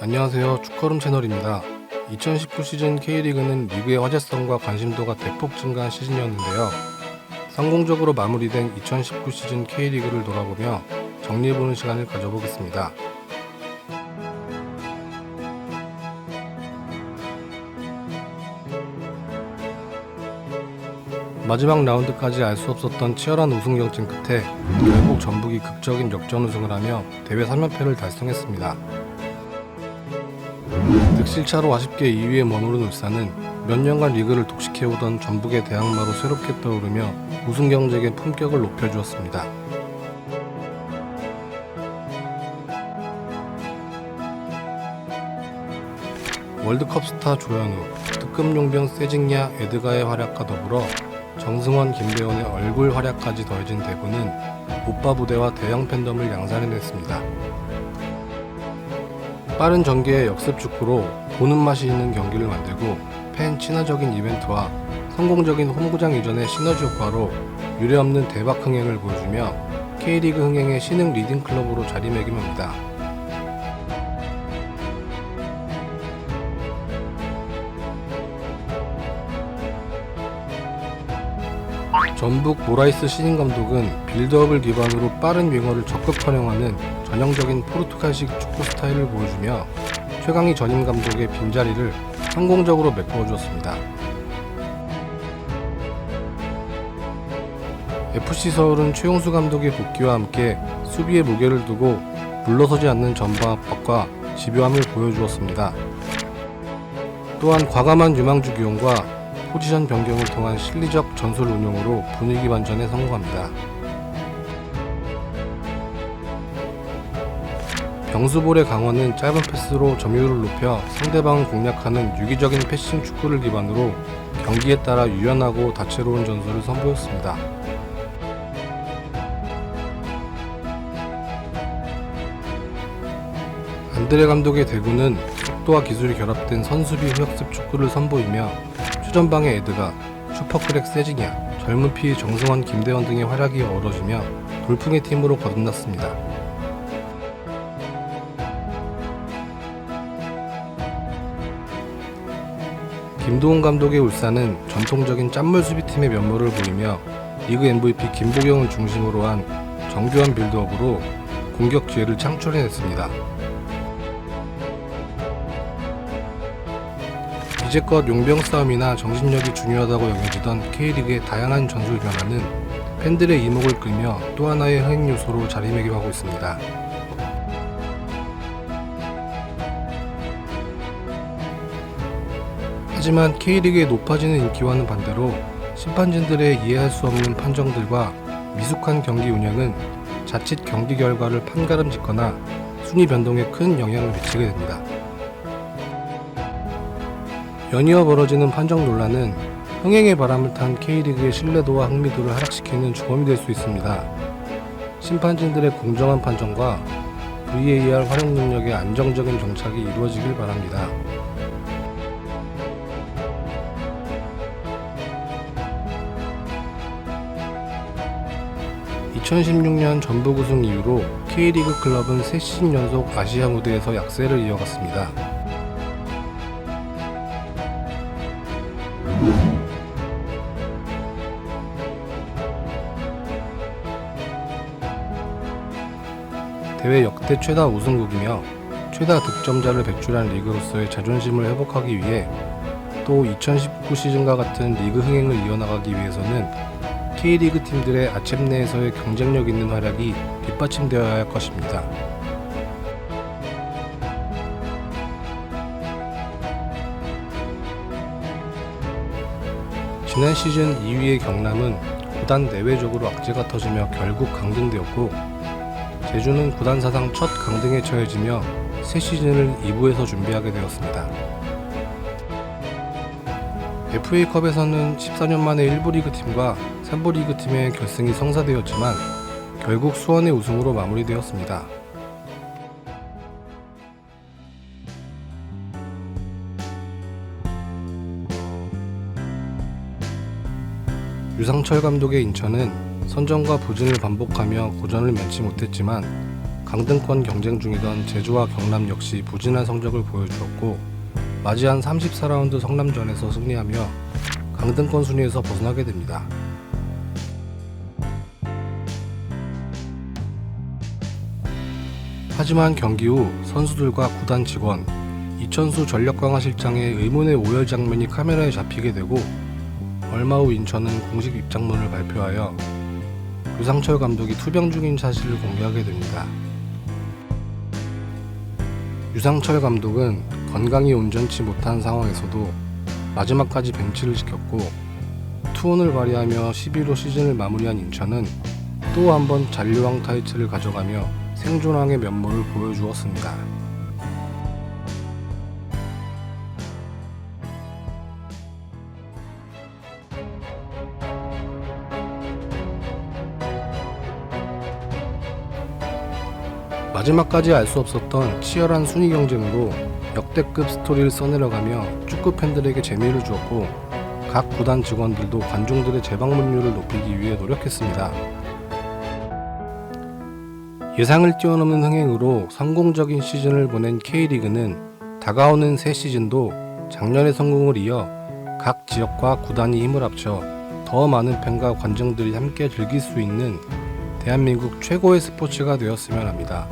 안녕하세요. 축구룸 채널입니다. 2019 시즌 K리그는 리그의 화제성과 관심도가 대폭 증가한 시즌이었는데요. 성공적으로 마무리된 2019 시즌 K리그를 돌아보며 정리해보는 시간을 가져보겠습니다. 마지막 라운드까지 알 수 없었던 치열한 우승 경쟁 끝에 결국 전북이 극적인 역전 우승을 하며 대회 3연패를 달성했습니다. 득실차로 아쉽게 2위에 머무른 울산은 몇 년간 리그를 독식해오던 전북의 대항마로 새롭게 떠오르며 우승 경쟁의 품격을 높여주었습니다. 월드컵 스타 조현우, 특급 용병 세징야 에드가의 활약과 더불어 정승원, 김대원의 얼굴 활약까지 더해진 대구는 오빠 부대와 대형 팬덤을 양산해냈습니다. 빠른 전개의 역습 축구로 보는 맛이 있는 경기를 만들고 팬 친화적인 이벤트와 성공적인 홈구장 이전의 시너지 효과로 유례없는 대박 흥행을 보여주며 K리그 흥행의 신흥 리딩 클럽으로 자리매김합니다. 전북 모라이스 신인 감독은 빌드업을 기반으로 빠른 윙어를 적극 활용하는 전형적인 포르투갈식 축구 스타일을 보여주며 최강희 전임 감독의 빈자리를 성공적으로 메꿔 주었습니다. FC 서울은 최용수 감독의 복귀와 함께 수비의 무게를 두고 물러서지 않는 전방 압박과 집요함을 보여주었습니다. 또한 과감한 유망주 기용과 포지션 변경을 통한 실리적 전술 운용으로 분위기 반전에 성공합니다. 병수볼의 강원은 짧은 패스로 점유율을 높여 상대방을 공략하는 유기적인 패싱 축구를 기반으로 경기에 따라 유연하고 다채로운 전술을 선보였습니다. 안드레 감독의 대구는 속도와 기술이 결합된 선수비 후역습 축구를 선보이며 최전방의 에드가, 슈퍼크랙 세징야, 젊은 피 정승환, 김대원 등의 활약이 어우러지며 돌풍의 팀으로 거듭났습니다. 김도훈 감독의 울산은 전통적인 짠물 수비팀의 면모를 보이며 리그 MVP 김보경을 중심으로 한 정교한 빌드업으로 공격 기회를 창출해냈습니다. 이제껏 용병 싸움이나 정신력이 중요하다고 여겨지던 K리그의 다양한 전술 변화는 팬들의 이목을 끌며 또 하나의 흥행 요소로 자리매김하고 있습니다. 하지만 K리그의 높아지는 인기와는 반대로 심판진들의 이해할 수 없는 판정들과 미숙한 경기 운영은 자칫 경기 결과를 판가름 짓거나 순위 변동에 큰 영향을 미치게 됩니다. 연이어 벌어지는 판정 논란은 흥행의 바람을 탄 K리그의 신뢰도와 흥미도를 하락시키는 주범이 될 수 있습니다. 심판진들의 공정한 판정과 VAR 활용 능력의 안정적인 정착이 이루어지길 바랍니다. (2016년) 전북 우승 이후로 K리그 클럽은 세 시즌 연속 아시아 무대에서 약세를 이어갔습니다. 대회 역대 최다 우승국이며 최다 득점자를 배출한 리그로서의 자존심을 회복하기 위해 또 2019 시즌과 같은 리그 흥행을 이어나가기 위해서는 K리그 팀들의 아챔 내에서의 경쟁력 있는 활약이 뒷받침되어야 할 것입니다. 지난 시즌 2위의 경남은 구단 내외적으로 악재가 터지며 결국 강등되었고 제주는 구단 사상 첫 강등에 처해지며 새 시즌을 2부에서 준비하게 되었습니다. FA컵에서는 14년 만에 1부 리그 팀과 3부 리그 팀의 결승이 성사되었지만 결국 수원의 우승으로 마무리되었습니다. 유상철 감독의 인천은 선전과 부진을 반복하며 고전을 면치 못했지만 강등권 경쟁 중이던 제주와 경남 역시 부진한 성적을 보여주었고 맞이한 34라운드 성남전에서 승리하며 강등권 순위에서 벗어나게 됩니다. 하지만 경기 후 선수들과 구단 직원, 이천수 전력 강화 실장의 의문의 오열 장면이 카메라에 잡히게 되고 얼마 후 인천은 공식 입장문을 발표하여 유상철 감독이 투병 중인 사실을 공개하게 됩니다. 유상철 감독은 건강이 온전치 못한 상황에서도 마지막까지 벤치를 지켰고 투혼을 발휘하며 11호 시즌을 마무리한 인천은 또 한 번 잔류왕 타이틀을 가져가며 생존왕의 면모를 보여주었습니다. 마지막까지 알 수 없었던 치열한 순위 경쟁으로 역대급 스토리를 써내려가며 축구 팬들에게 재미를 주었고 각 구단 직원들도 관중들의 재방문율을 높이기 위해 노력했습니다. 예상을 뛰어넘는 흥행으로 성공적인 시즌을 보낸 K리그는 다가오는 새 시즌도 작년의 성공을 이어 각 지역과 구단이 힘을 합쳐 더 많은 팬과 관중들이 함께 즐길 수 있는 대한민국 최고의 스포츠가 되었으면 합니다.